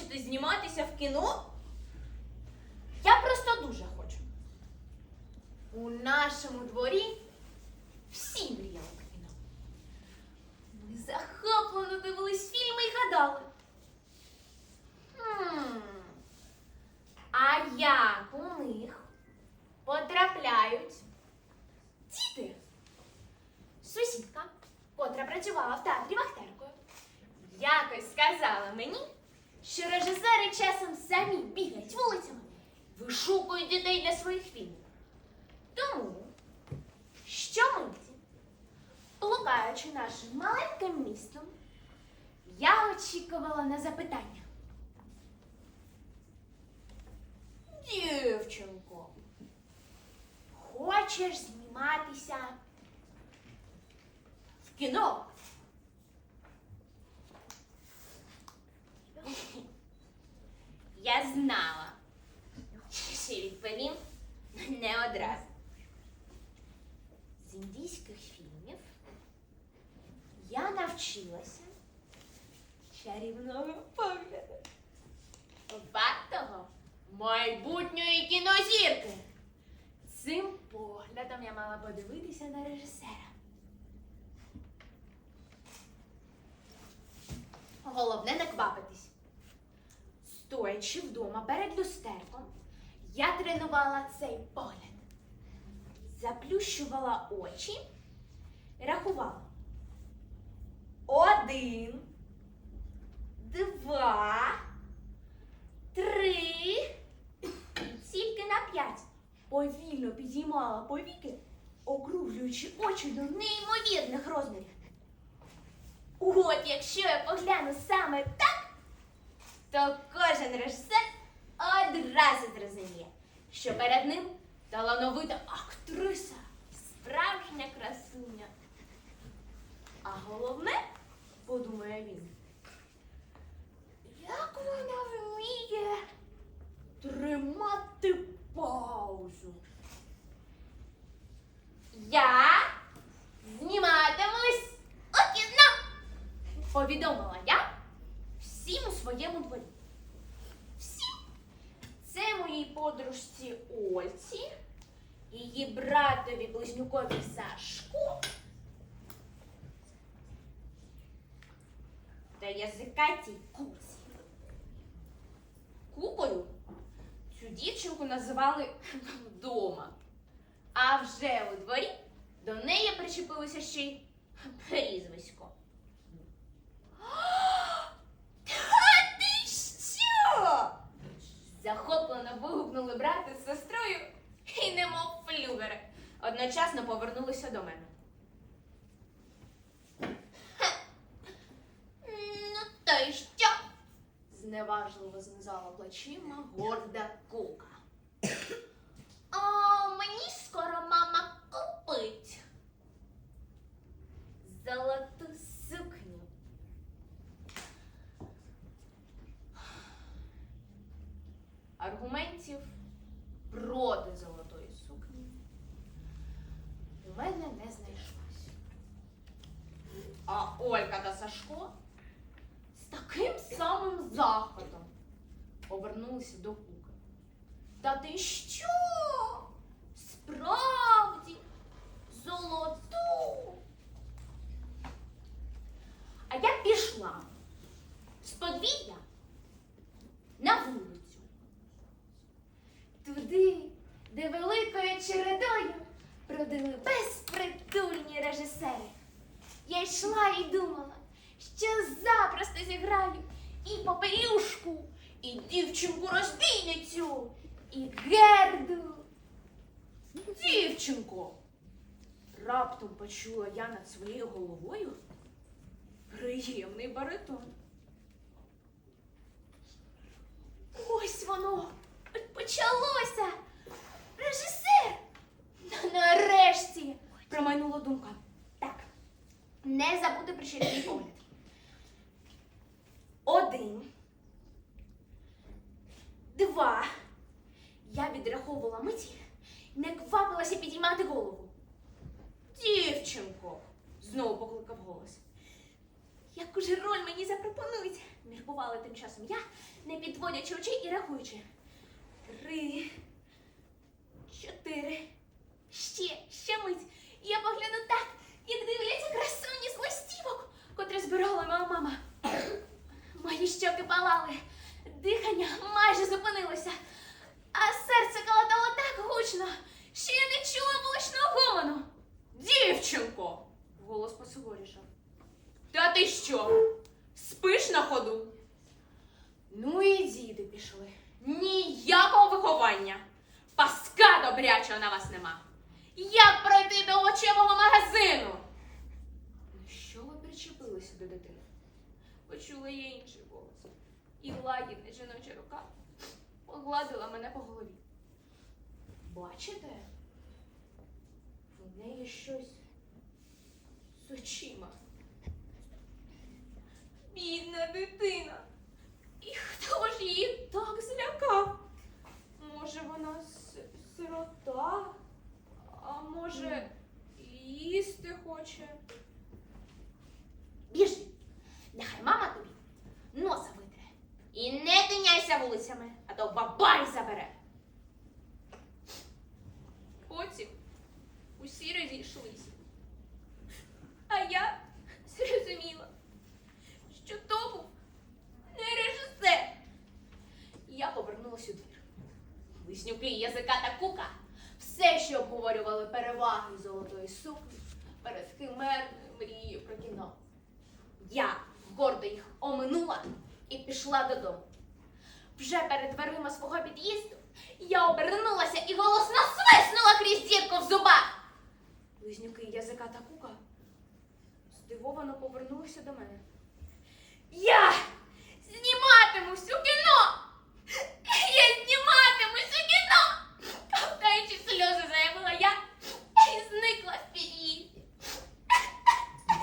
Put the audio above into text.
хочете зніматися в кіно? Я просто дуже хочу. У нашому дворі всі мріяли про кіно. Ми захоплено дивились фільми і гадали. Хм, а як у них потрапляють діти? Сусідка, котра працювала в театрі вахтеркою, якось сказала мені, що режисери часом самі бігають вулицями, вишукують дітей для своїх фільмів. Тому щомиті, блукаючи нашим маленьким містом, я очікувала на запитання. Дівчинко, хочеш зніматися в кіно? Я знала, що відповім не одразу. З індійських фільмів я навчилася чарівного погляду. Вартого майбутньої кінозірки. Цим поглядом я мала подивитися на режисера. Головне не квапитись. Стоячи вдома перед люстерком, я тренувала цей погляд. Заплющувала очі рахувала. Один, два, три. Тільки на п'ять повільно підіймала повіки, округлюючи очі до неймовірних розмірів. От якщо я погляну саме так, то кожен режисер одразу зрозуміє, що перед ним талановита актриса, справжня красуня. А головне, подумає він, як вона вміє тримати паузу. Я зніматимусь у кіно, повідомила я всім у своєму дворі. Всім. Це моїй подружці Ольці, її братові близнюкові Сашку та язикатій куці. Кукою цю дівчинку називали вдома. А вже у дворі до неї причепилося ще й прізвисько. Та ти що? Захоплено вигукнули брати з сестрою і немов флюгери. Одночасно повернулися до мене. «Хе, Ну, то й що? зневажливо знизала плечима горда кука. А мені скоро мама купить золоту сукню. Аргументів проти золотої сукні мене не знайшлось. А Олька та Сашко з таким самим захватом повернулися до куки. Та ти що? Справді золоту. А я пішла з подвір'я на вулицю. Туди, де великою чередою бродили безпритульні режисери. Я йшла і думала, що запросто зіграю і попелюшку, і дівчинку розбійницю, і герду. Дівчинко. Раптом почула я над своєю головою приємний баритон. Ось воно почалося. Нарешті промайнула думка. Так, не забути про щирий погляд. Один. Два. Я відраховувала миті, не квапилася підіймати голову. Дівчинко, знову покликав голос. Яку ж роль мені запропонують? Міркували тим часом я, не підводячи очей і рахуючи. Три, чотири. Ще, ще мить. Я погляну так, як дивляться красуні з листівок, котрі збирала моя мама. Мої щоки палали, дихання майже зупинилося, а серце калатало так гучно, що я не чула вуличного гомону. Дівчинко! голос посуворішав. Та ти що? Спиш на ходу? Ну і діди пішли. Ніякого виховання. Паска добрячого на вас нема. Як пройти до овочевого магазину? Ну що ви причепилися до дитини? Почула я інший голос. І лагідна жіноча рука погладила мене по голові. Бачите? В неї щось з очима. Бідна дитина. І хто ж її так злякав? Може, вона сирота, а може, їсти хоче. Біжи, нехай мама тобі носа витре. І не тиняйся вулицями, а то бабай забере. Потім усі розійшлися. Костюки, язика та кука. Все, що обговорювали переваги золотої сукні перед химерною мрією про кіно. Я гордо їх оминула і пішла додому. Вже перед дверима свого під'їзду я обернулася і голосно свиснула крізь дірку в зубах. Близнюки язика та кука здивовано повернулися до мене. Я зніматиму всю кіно!